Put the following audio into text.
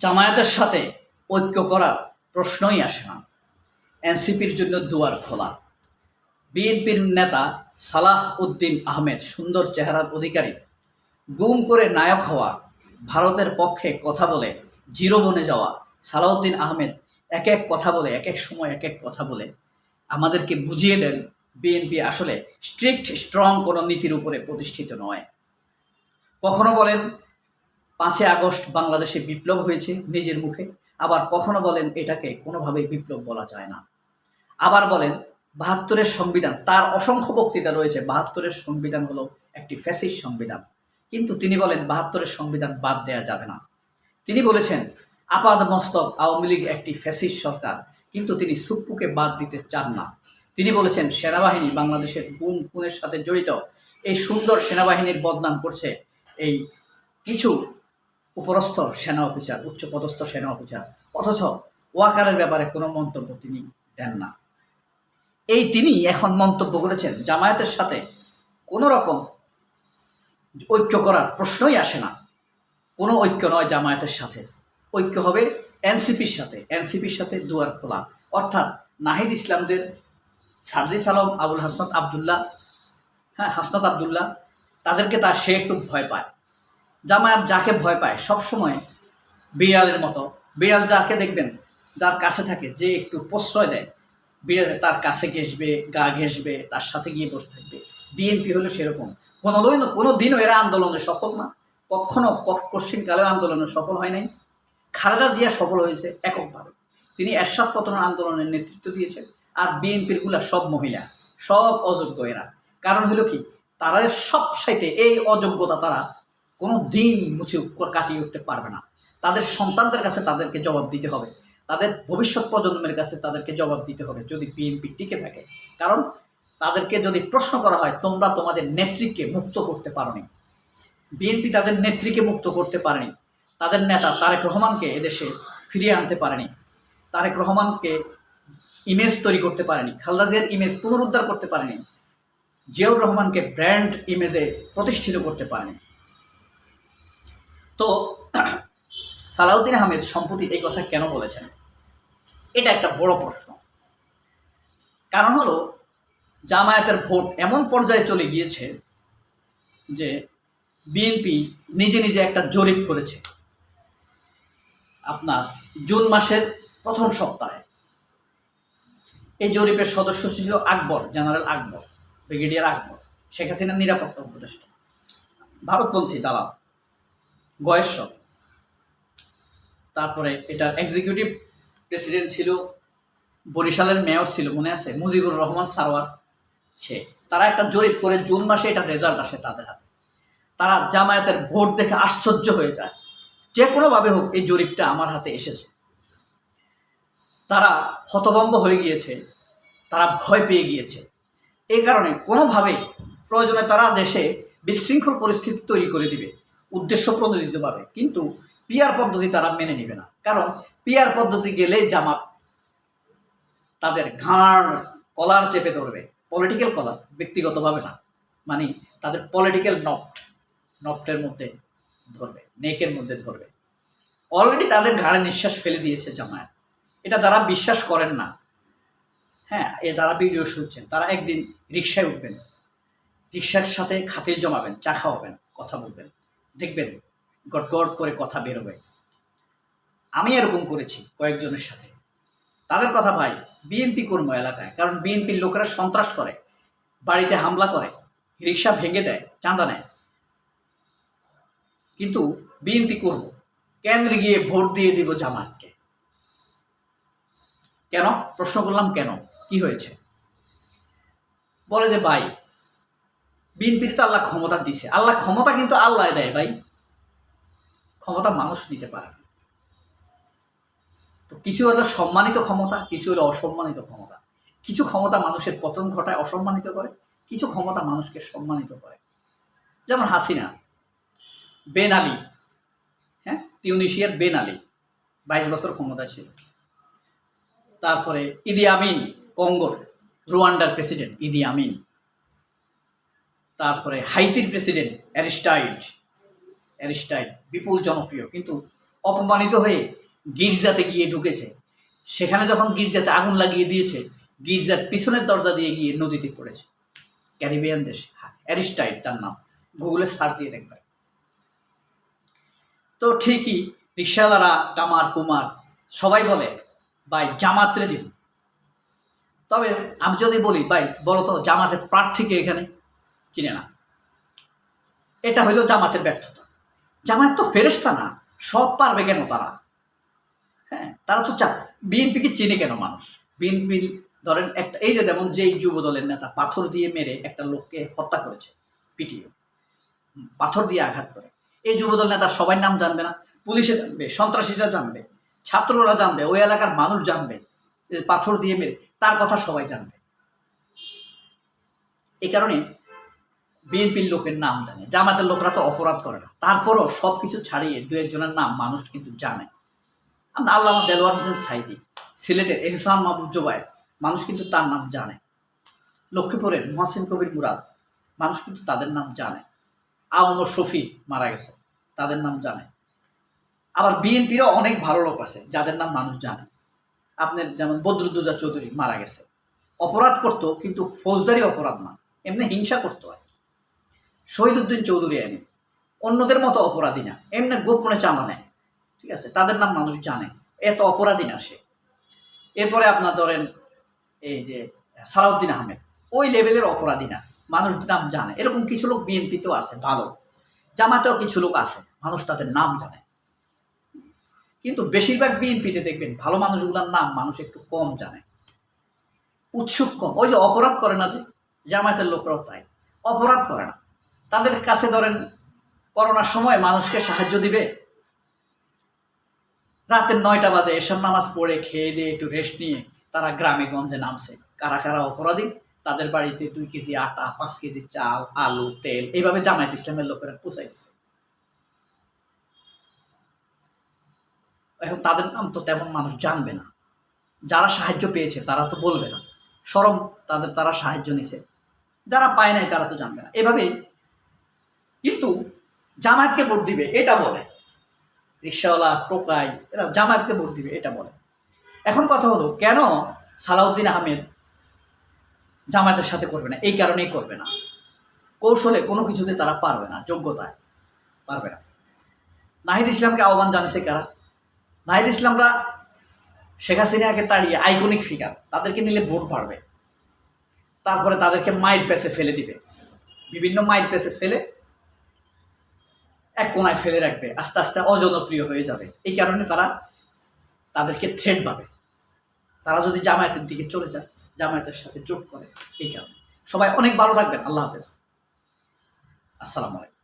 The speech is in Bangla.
জামায়াতের সাথে ঐক্য করার প্রশ্নই আসে না। এনসিপির জন্য দুয়ার খোলা। বিএনপির নেতা সালাহ উদ্দিন আহমেদ সুন্দর চেহারার অধিকারী। গুম করে নায়ক হওয়া, ভারতের পক্ষে কথা বলে জিরো বনে যাওয়া সালাউদ্দিন আহমেদ এক এক কথা বলে, এক এক সময় এক এক কথা বলে। আমাদেরকে বুঝিয়ে দেন বিএনপি আসলে স্ট্রিক্ট স্ট্রং কোনো নীতির উপরে প্রতিষ্ঠিত নয়। কখনো বলেন পাঁচই আগস্ট বাংলাদেশে বিপ্লব হয়েছে নিজের মুখে। আবার কখনো বলেন এটাকে কোনোভাবেই বিপ্লব বলা যায় না। আবার বলেন বাহাত্তরের সংবিধান, তার অসংখ্য বক্তৃতা রয়েছে, বাহাত্তরের সংবিধান হলো একটি ফ্যাসিস সংবিধান। কিন্তু তিনি বলেন বাহাত্তরের সংবিধান বাদ দেয়া যাবে না। তিনি বলেছেন, আপাদ মস্তক আওয়ামী লীগ একটি ফ্যাসিস সরকার, কিন্তু তিনি সুপ্পুকে বাদ দিতে চান না। তিনি বলেছেন, সেনাবাহিনী বাংলাদেশের গুম খুনের সাথে জড়িত। এই সুন্দর সেনাবাহিনীর বদনাম করছে এই কিছু উপরস্থ সেনা অফিসার, উচ্চপদস্থ সেনা অফিসার। অথচ ওয়াকারের ব্যাপারে কোনো মন্তব্য তিনি দেন না। এই তিনি এখন মন্তব্য করেছেন, জামায়াতের সাথে কোনো রকম ঐক্য করার প্রশ্নই আসে না। কোনো ঐক্য নয় জামায়াতের সাথে। ঐক্য হবে এনসিপির সাথে। এনসিপির সাথে দুয়ার খোলা। অর্থাৎ নাহিদ ইসলামদের সার্জিস আলম, আবুল হাসনাত আবদুল্লাহ হ্যাঁ হাসনাত আবদুল্লাহ, তাদেরকে তার সে একটু ভয় পায়। জামায়াত যাকে ভয় পায় সবসময় বিড়ালের মতো। বিড়াল যাকে দেখবেন, যার কাছে থাকে, যে একটু প্রশ্রয় দেয়, বিড়াল তার কাছে ঘেসবে গা ঘেসবে তার সাথে গিয়ে বসে থাকবে। বিএনপি হলো সেরকম। কোনো দিন কোনো দিনও এরা আন্দোলনে সফল না। কখনো কশ্চিনকালেও আন্দোলনে সফল হয় নাই। খালেদা জিয়া সফল হয়েছে এককভাবে। তিনি এরশাদ পতন আন্দোলনের নেতৃত্ব দিয়েছেন, আর বিএনপিরগুলা সব মহিলা, সব অযোগ্য এরা। কারণ হলো কি? তারা সব সাইটে এই অযোগ্যতা তারা কোনো দিন মুছে কাটিয়ে উঠতে পারবে না। তাদের সন্তানদের কাছে তাদেরকে জবাব দিতে হবে। তাদের ভবিষ্যৎ প্রজন্মের কাছে তাদেরকে জবাব দিতে হবে যদি বিএনপি টিকে থাকে। কারণ তাদেরকে যদি প্রশ্ন করা হয়, তোমরা তোমাদের নেত্রীকে মুক্ত করতে পারোনি। বিএনপি তাদের নেত্রীকে মুক্ত করতে পারেনি। তাদের নেতা তারেক রহমানকে এদেশে ফিরিয়ে আনতে পারেনি। তারেক রহমানকে ইমেজ তৈরি করতে পারেনি। খালেদা জিয়ার ইমেজ পুনরুদ্ধার করতে পারেনি। জিয়াউর রহমানকে ব্র্যান্ড ইমেজে প্রতিষ্ঠিত করতে পারেনি। তো সালাউদ্দিন আহমেদ সম্প্রতি এই কথা কেন বলেছেন? এটা একটা বড় প্রশ্ন। কারণ হলো, জামায়াতের ভোট এমন পর্যায়ে চলে গিয়েছে যে বিএনপি নিজে নিজে একটা জরিপ করেছে আপনার জুন মাসের প্রথম সপ্তাহে। এই জরিপের সদস্য ছিল আকবর, জেনারেল আকবর, ব্রিগেডিয়ার আকবর, শেখ হাসিনার নিরাপত্তা উপদেষ্টা, ভারতপন্থী দালাল। গয়েশ্বর। তারপরে এটার এক্সিকিউটিভ প্রেসিডেন্ট ছিল, বরিশালের মেয়র ছিল, মনে আছে? মুজিবুর রহমান সারওয়ার। সে, তারা একটা জরিপ করে জুন মাসে এটা রেজাল্ট আসে তাদের হাতে। তারা জামায়াতের ভোট দেখে আশ্চর্য হয়ে যায়। যে কোনোভাবে হোক এই জরিপটা আমার হাতে এসেছে। তারা হতভম্ব হয়ে গিয়েছে। তারা ভয় পেয়ে গিয়েছে। এই কারণে কোনোভাবেই প্রয়োজনে তারা দেশে বিশৃঙ্খল পরিস্থিতি তৈরি করে দিবে। উদ্দেশ্য প্রণোদিতভাবে কিন্তু পিয়ার পদ্ধতি তারা মেনে নেবে না। কারণ পিয়ার পদ্ধতি গেলে জামাত তাদের ঘাড়, কলার চেপে ধরবে। পলিটিক্যাল কলার ব্যক্তিগতভাবে না। মানে তাদের পলিটিক্যাল নফট নফটের মধ্যে ধরবে নেকের মধ্যে ধরবে। অলরেডি তাদের ঘাড়ে নিঃশ্বাস ফেলে দিয়েছে জামায়াত। এটা যারা বিশ্বাস করেন না হ্যাঁ এ যারা ভিডিও শুনছেন, তারা একদিন রিক্সায় উঠবেন। রিক্সার সাথে খাতির জমাবেন, চা খাওয়াবেন, কথা বলবেন। দেখবেন, গট করে কথা বেরোবে। আমি এরকম করেছি কয়েকজনের সাথে। তাদের কথা ভাই, বিএনপি কর্ম এলাকায়, কারণ বিএনপির লোকেরা সন্ত্রাস করে, বাড়িতে হামলা করে রিক্সা ভেঙে দেয়, চাঁদা নেয়। কিন্তু বিএনপি করব, কেন্দ্রে গিয়ে ভোট দিয়ে দিব জামাতকে। কেন? প্রশ্ন করলাম কেন? কি হয়েছে? বলে যে, ভাই বিএনপির তো আল্লাহ ক্ষমতা দিছে। আল্লাহ ক্ষমতা কিন্তু আল্লাহ দেয় ভাই। ক্ষমতা মানুষ নিতে পারে তো কিছু হলো সম্মানিত ক্ষমতা, কিছু হলো অসম্মানিত ক্ষমতা। কিছু ক্ষমতা মানুষের পতন ঘটায়, অসম্মানিত করে। কিছু ক্ষমতা মানুষকে সম্মানিত করে। যেমন হাসিনা, বেন আলী হ্যাঁ? টিউনিশিয়ার বেন আলী, বাইশ বছর ক্ষমতা ছিল। তারপরে ইদি আমিন, কঙ্গোর, রুয়ান্ডার প্রেসিডেন্ট ইদি আমিন। তারপরে হাইতির প্রেসিডেন্ট অ্যারিস্টাইড অ্যারিস্টাইড বিপুল জনপ্রিয়, কিন্তু অপমানিত হয়ে গির্জাতে গিয়ে ঢুকেছে। সেখানে যখন গির্জাতে আগুন লাগিয়ে দিয়েছে, গির্জার পিছনের দরজা দিয়ে গিয়ে নদীতে পড়েছে। ক্যারিবিয়ান দেশ অ্যারিস্টাইট তার নাম, গুগলে সার্চ দিয়ে দেখবেন। তো ঠিকই রিক্সাওয়ালারা, কামার, কুমার, সবাই বলে, ভাই, জামাতরে দিন। তবে আমি যদি বলি, ভাই, বলো তো, জামাতের প্রার্থীকে এখানে? চিনে না। এটা হইল জামাতের ব্যর্থতা। জামাত তো ফেরেস্তা না, সব পারবে কেন তারা? হ্যাঁ তারা তো চা বিএনপিকে চিনে কেন মানুষ? বিএনপির ধরেন একটা এই যে যেমন যেই যুব দলের নেতা পাথর দিয়ে মেরে একটা লোককে হত্যা করেছে পিটিও পাথর দিয়ে আঘাত করে। এই যুবদল নেতার সবাই নাম জানবে না, পুলিশে জানবে, সন্ত্রাসীরা জানবে, ছাত্ররা জানবে, ওই এলাকার মানুষ জানবে পাথর দিয়ে মেরে, তার কথা সবাই জানবে। এই কারণে বিএনপির লোকের নাম জানে, জামাতের লোকরা তো অপরাধ করে না। তারপরও সব কিছু ছাড়িয়ে দু একজনের নাম মানুষ কিন্তু জানে। আমরা আল্লাহ দেলোয়ার হোসেন সাইদি, সিলেটের এহসান মাহবুব জোবায় মানুষ কিন্তু তার নাম জানে। লক্ষ্মীপুরের মহাসিন কবির মুরাদ, মানুষ কিন্তু তাদের নাম জানে। আওমর শফি মারা গেছে, তাদের নাম জানে। আবার বিএনপিরও অনেক ভালো লোক আছে, যাদের নাম মানুষ জানে। আপনার যেমন বদরুদ্দুজা চৌধুরী মারা গেছে। অপরাধ করতো কিন্তু ফৌজদারি অপরাধ না, এমনি হিংসা করতো কি। শহীদুদ্দিন চৌধুরী এনে অন্যদের মতো অপরাধী না। এমনি গোপনে চাঁদা নেয় ঠিক আছে? তাদের নাম মানুষ জানে। এত অপরাধী না সে। এরপরে আপনার ধরেন এই যে সালাউদ্দিন আহমেদ। ওই লেভেলের অপরাধী না। মানুষ নাম জানে। এরকম কিছু লোক বিএনপিতেও আছে, ভালো। জামাতেও কিছু লোক আছে। মানুষ তাদের নাম জানে। কিন্তু বেশিরভাগ বিএনপিতে দেখবেন ভালো মানুষগুলোর নাম মানুষ একটু কম জানে। উৎসুক কম। ওই যে অপরাধ করে না যে? জামায়াতের লোকরাও তাই। অপরাধ করে না। তাদের কাছে ধরেন করোনার সময় মানুষকে সাহায্য দিবে। রাতের নয়টা বাজে এসব নামাজ পড়ে খেয়ে দিয়ে একটু রেস্ট নিয়ে তারা গ্রামে গঞ্জে নামছে। কারা কারা অপরাধী? তাদের বাড়িতে দুই কেজি আটা, পাঁচ কেজি চাল, আলু, তেল, এইভাবে জামায়াত ইসলামের লোকেরা পুষাই দিছে। এখন তাদের নাম তো তেমন মানুষ জানবে না। যারা সাহায্য পেয়েছে, তারা তো বলবে না। সরম তাদের, তারা সাহায্য নিছে। যারা পায় নাই, তারা তো জানবে না। এভাবে কিন্তু জামায়াতকে ভোট দিবে, এটা বলে। রিক্সাওয়ালা, টোকাই, এরা জামায়াতকে ভোট দিবে, এটা বলে। এখন কথা হলো, কেন সালাউদ্দিন আহমেদ জামায়াতের সাথে করবে না? এই কারণেই করবে না। কৌশলে কোনো কিছুতে তারা পারবে না, যোগ্যতায় পারবে না। নাহিদ ইসলামকে আহ্বান জানিয়েছে কারা? নাহিদ ইসলামরা শেখ হাসিনাকে তাড়িয়ে আইকনিক ফিগার তাদেরকে নিলে ভোট বাড়বে। তারপরে তাদেরকে মাইল পেসে ফেলে দিবে। বিভিন্ন মাইল পেসে ফেলে এক কোনায় ফেলে রাখবে, আস্তে আস্তে অজনপ্রিয় হয়ে যাবে। এই কারণে তারা তাদেরকে থ্রেড পাবে তারা যদি জামায়াতের দিকে চলে যায়, জামায়াতের সাথে যোগ করে, এই কারণে। সবাই অনেক ভালো থাকবেন। আল্লাহ হাফেজ। আসসালামু আলাইকুম।